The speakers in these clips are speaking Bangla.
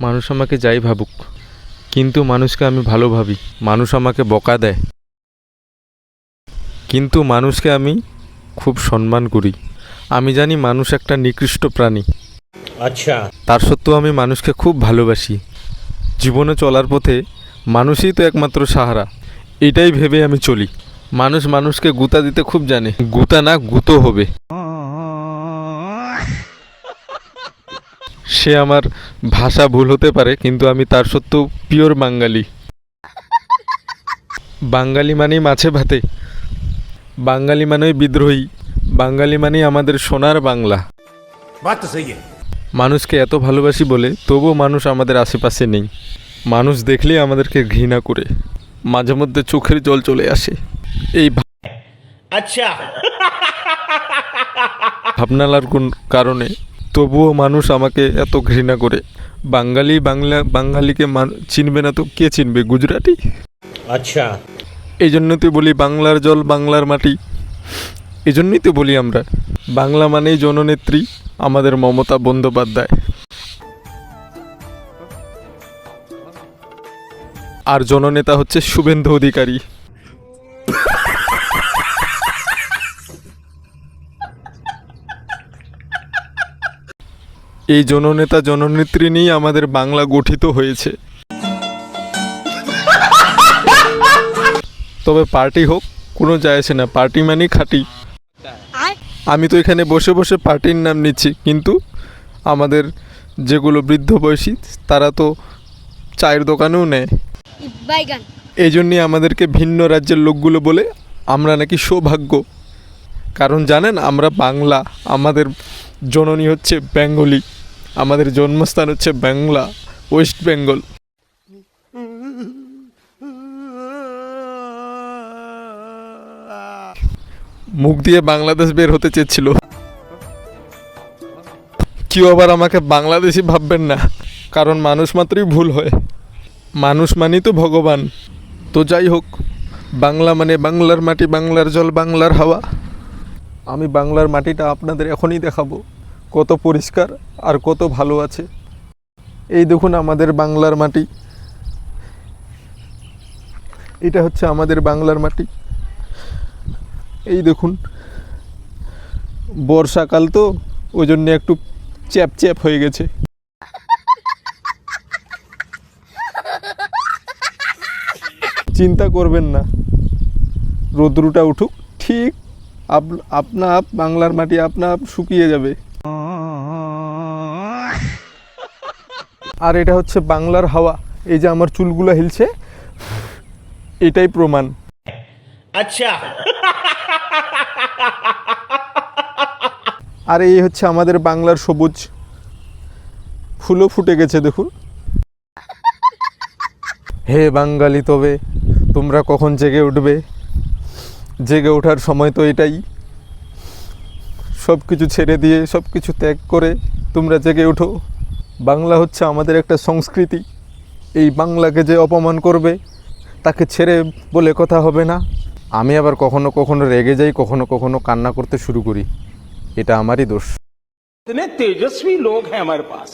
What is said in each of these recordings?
মানুষ আমাকে যাই ভাবুক কিন্তু মানুষকে আমি ভালো ভাবি মানুষ আমাকে বকা দেয়। কিন্তু মানুষকে আমি খুব সম্মান করি। আমি জানি মানুষ একটা নিকৃষ্ট প্রাণী। আচ্ছা। তার সত্ত্বেও আমি মানুষকে খুব ভালোবাসি। জীবনে চলার পথে মানুষই তো একমাত্র সাহারা। এটাই ভেবে আমি চলি। মানুষ মানুষকে গুতা দিতে খুব জানে। গুতা না গুতো হবে। সে আমার ভাষা ভুল হতে পারে কিন্তু আমি তার সত্ত্বেও পিওর বাঙালি। বাঙালি মানেই মাছে ভাতে। বাঙালি মানেই বিদ্রোহী। বাঙালি মানেই আমাদের সোনার বাংলা। মানুষকে এত ভালোবাসি বলে তবুও মানুষ আমাদের আশেপাশে নেই। মানুষ দেখলেই আমাদেরকে ঘৃণা করে। মাঝে মধ্যে চোখের জল চলে আসে। এই আচ্ছা ভাবনালার কোন কারণে তবুও মানুষ আমাকে এত ঘৃণা করে। বাঙালি বাংলা বাঙালিকে চিনবে না তো কে চিনবে? গুজরাটি? আচ্ছা। এই জন্য তো বলি বাংলার জল বাংলার মাটি। এই জন্যই তো বলি আমরা। বাংলা মানেই জননেত্রী আমাদের মমতা বন্দ্যোপাধ্যায়। আর জননেতা হচ্ছে শুভেন্দু অধিকারী। এই জননেতা জননেত্রী নিয়েই আমাদের বাংলা গঠিত হয়েছে। তবে পার্টি হোক কোনো যায় আসে না পার্টি মানেই খাঁটি। আমি তো এখানে বসে বসে পার্টির নাম নিচ্ছি কিন্তু আমাদের যেগুলো বৃদ্ধ বয়সী তারা তো চায়ের দোকানেও নেয়। এই জন্যই আমাদেরকে ভিন্ন রাজ্যের লোকগুলো বলে আমরা নাকি সৌভাগ্য। কারণ জানেন আমরা বাংলা আমাদের জননী হচ্ছে বেঙ্গলি। আমাদের জন্মস্থান হচ্ছে বাংলা, ওয়েস্ট বেঙ্গল। মুখ দিয়ে বাংলাদেশ বের হতে চেয়েছিল। কেউ আবার আমাকে বাংলাদেশি ভাববেন না, কারণ মানুষ মাত্রই ভুল হয়। মানুষ মানেই তো ভগবান। তো যাই হোক, বাংলা মানে বাংলার মাটি, বাংলার জল, বাংলার হাওয়া। আমি বাংলার মাটিটা আপনাদের এখনই দেখাবো। কত পরিষ্কার আর কত ভালো আছে। এই দেখুন আমাদের বাংলার মাটি। এটা হচ্ছে আমাদের বাংলার মাটি। এই দেখুন, বর্ষাকাল তো ওই জন্য একটু চ্যাপ চ্যাপ হয়ে গেছে। চিন্তা করবেন না, রোদ্রুটা উঠুক, ঠিক আপ- আপনা আপ বাংলার মাটি আপনা আপ শুকিয়ে যাবে। আর এটা হচ্ছে বাংলার হাওয়া। এই যে আমার চুলগুলো হিলছে এটাই প্রমাণ। আচ্ছা। আর এই হচ্ছে আমাদের বাংলার সবুজ। ফুলও ফুটে গেছে দেখুন। হে বাঙ্গালি তবে তোমরা কখন জেগে উঠবে? জেগে ওঠার সময় তো এটাই। সব কিছু ছেড়ে দিয়ে সব কিছু ত্যাগ করে তোমরা জেগে উঠো বাংলা হচ্ছে আমাদের একটা সংস্কৃতি। এই বাংলাকে যে অপমান করবে, তাকে ছেড়ে বলে কথা হবে না। আমি আবার কখনো কখনো রেগে যাই, কখনো কখনো কান্না করতে শুরু করি। এটা আমারই দোষ। তেজস্বী লোক হ্যাঁ আমার পাশ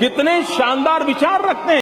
কিতনে শানদার বিচার রাখতে